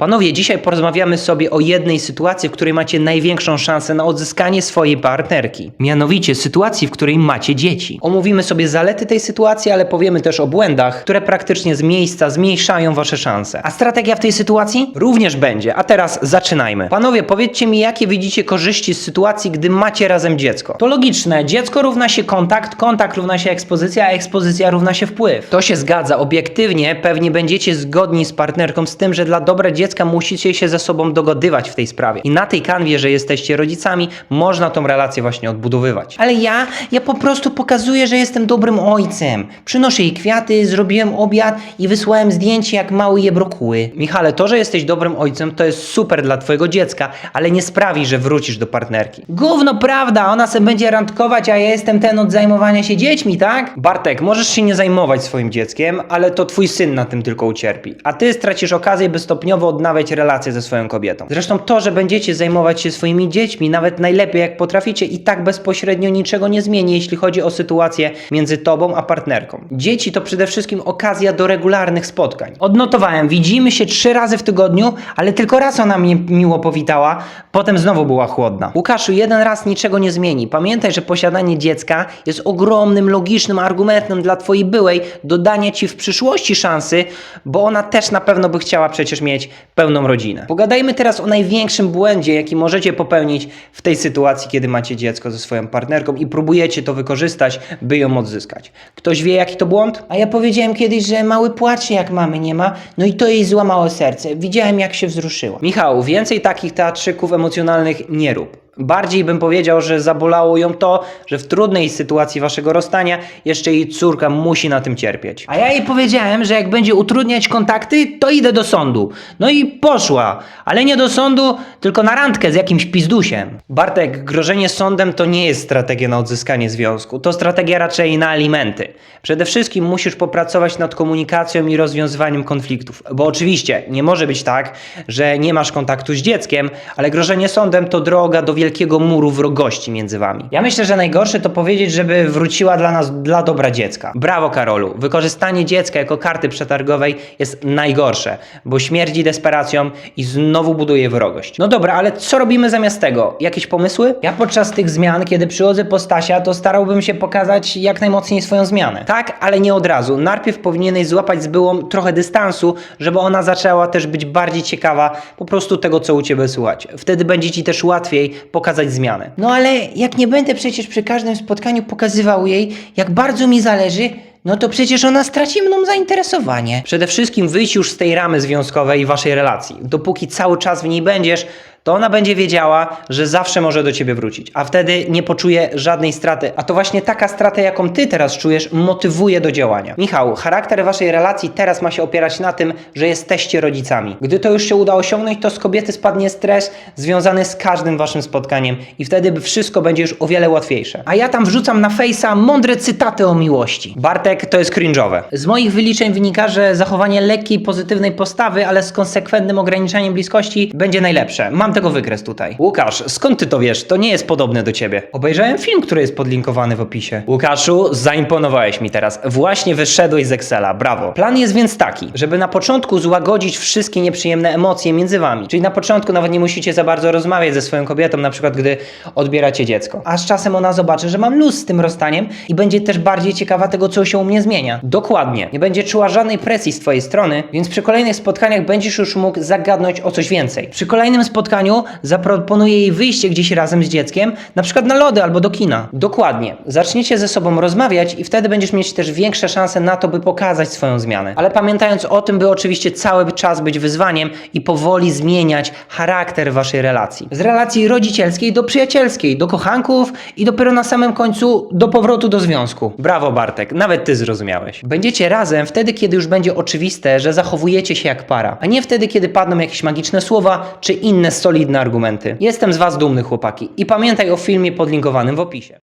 Panowie, dzisiaj porozmawiamy sobie o jednej sytuacji, w której macie największą szansę na odzyskanie swojej partnerki. Mianowicie sytuacji, w której macie dzieci. Omówimy sobie zalety tej sytuacji, ale powiemy też o błędach, które praktycznie z miejsca zmniejszają wasze szanse. A strategia w tej sytuacji? Również będzie. A teraz zaczynajmy. Panowie, powiedzcie mi, jakie widzicie korzyści z sytuacji, gdy macie razem dziecko. To logiczne. Dziecko równa się kontakt, kontakt równa się ekspozycja, a ekspozycja równa się wpływ. To się zgadza. Obiektywnie pewnie będziecie zgodni z partnerką z tym, że dla dobra dziecka musicie się ze sobą dogadywać w tej sprawie. I na tej kanwie, że jesteście rodzicami, można tą relację właśnie odbudowywać. Ale ja, ja po prostu pokazuję, że jestem dobrym ojcem. Przynoszę jej kwiaty, zrobiłem obiad i wysłałem zdjęcie, jak mały je brokuły. Michale, to, że jesteś dobrym ojcem, to jest super dla twojego dziecka, ale nie sprawi, że wrócisz do partnerki. Gówno prawda, ona se będzie randkować, a ja jestem ten od zajmowania się dziećmi, tak? Bartek, możesz się nie zajmować swoim dzieckiem, ale to twój syn na tym tylko ucierpi. A ty stracisz okazję, by stopniowo odnawiać relacje ze swoją kobietą. Zresztą to, że będziecie zajmować się swoimi dziećmi, nawet najlepiej jak potraficie, i tak bezpośrednio niczego nie zmieni, jeśli chodzi o sytuację między tobą a partnerką. Dzieci to przede wszystkim okazja do regularnych spotkań. Odnotowałem, widzimy się trzy razy w tygodniu, ale tylko raz ona mnie miło powitała, potem znowu była chłodna. Łukaszu, jeden raz niczego nie zmieni. Pamiętaj, że posiadanie dziecka jest ogromnym, logicznym argumentem dla twojej byłej do dania ci w przyszłości szansy, bo ona też na pewno by chciała przecież mieć pełną rodzinę. Pogadajmy teraz o największym błędzie, jaki możecie popełnić w tej sytuacji, kiedy macie dziecko ze swoją partnerką i próbujecie to wykorzystać, by ją odzyskać. Ktoś wie, jaki to błąd? A ja powiedziałem kiedyś, że mały płacze, jak mamy nie ma, no i to jej złamało serce. Widziałem, jak się wzruszyła. Michał, więcej takich teatrzyków emocjonalnych nie rób. Bardziej bym powiedział, że zabolało ją to, że w trudnej sytuacji waszego rozstania jeszcze jej córka musi na tym cierpieć. A ja jej powiedziałem, że jak będzie utrudniać kontakty, to idę do sądu. No i poszła, ale nie do sądu, tylko na randkę z jakimś pizdusiem. Bartek, grożenie sądem to nie jest strategia na odzyskanie związku, to strategia raczej na alimenty. Przede wszystkim musisz popracować nad komunikacją i rozwiązywaniem konfliktów, bo oczywiście nie może być tak, że nie masz kontaktu z dzieckiem, ale grożenie sądem to droga do wielkiego muru wrogości między wami. Ja myślę, że najgorsze to powiedzieć, żeby wróciła dla nas dla dobra dziecka. Brawo Karolu, wykorzystanie dziecka jako karty przetargowej jest najgorsze, bo śmierdzi desperacją i znowu buduje wrogość. No dobra, ale co robimy zamiast tego? Jakieś pomysły? Ja podczas tych zmian, kiedy przychodzę po Stasia, to starałbym się pokazać jak najmocniej swoją zmianę. Tak, ale nie od razu. Najpierw powinieneś złapać z byłą trochę dystansu, żeby ona zaczęła też być bardziej ciekawa po prostu tego, co u ciebie słychać. Wtedy będzie ci też łatwiej pokazać zmianę. No ale jak nie będę przecież przy każdym spotkaniu pokazywał jej, jak bardzo mi zależy, no to przecież ona straci mną zainteresowanie. Przede wszystkim wyjdź już z tej ramy związkowej i waszej relacji. Dopóki cały czas w niej będziesz, to ona będzie wiedziała, że zawsze może do ciebie wrócić, a wtedy nie poczuje żadnej straty. A to właśnie taka strata, jaką ty teraz czujesz, motywuje do działania. Michał, charakter waszej relacji teraz ma się opierać na tym, że jesteście rodzicami. Gdy to już się uda osiągnąć, to z kobiety spadnie stres związany z każdym waszym spotkaniem i wtedy wszystko będzie już o wiele łatwiejsze. A ja tam wrzucam na fejsa mądre cytaty o miłości. Bartek, to jest cringe'owe. Z moich wyliczeń wynika, że zachowanie lekkiej, pozytywnej postawy, ale z konsekwentnym ograniczaniem bliskości będzie najlepsze. Mam tego wykres tutaj. Łukasz, skąd ty to wiesz? To nie jest podobne do ciebie. Obejrzałem film, który jest podlinkowany w opisie. Łukaszu, zaimponowałeś mi teraz. Właśnie wyszedłeś z Excela. Brawo. Plan jest więc taki, żeby na początku złagodzić wszystkie nieprzyjemne emocje między wami. Czyli na początku nawet nie musicie za bardzo rozmawiać ze swoją kobietą, na przykład gdy odbieracie dziecko. A z czasem ona zobaczy, że mam luz z tym rozstaniem i będzie też bardziej ciekawa tego, co się u mnie zmienia. Dokładnie. Nie będzie czuła żadnej presji z twojej strony, więc przy kolejnych spotkaniach będziesz już mógł zagadnąć o coś więcej. Przy kolejnym spotkaniu zaproponuję jej wyjście gdzieś razem z dzieckiem, na przykład na lody albo do kina. Dokładnie. Zaczniecie ze sobą rozmawiać i wtedy będziesz mieć też większe szanse na to, by pokazać swoją zmianę. Ale pamiętając o tym, by oczywiście cały czas być wyzwaniem i powoli zmieniać charakter waszej relacji. Z relacji rodzicielskiej do przyjacielskiej, do kochanków i dopiero na samym końcu do powrotu do związku. Brawo Bartek, nawet ty zrozumiałeś. Będziecie razem wtedy, kiedy już będzie oczywiste, że zachowujecie się jak para, a nie wtedy, kiedy padną jakieś magiczne słowa czy inne solidne argumenty. Jestem z was dumny chłopaki i pamiętaj o filmie podlinkowanym w opisie.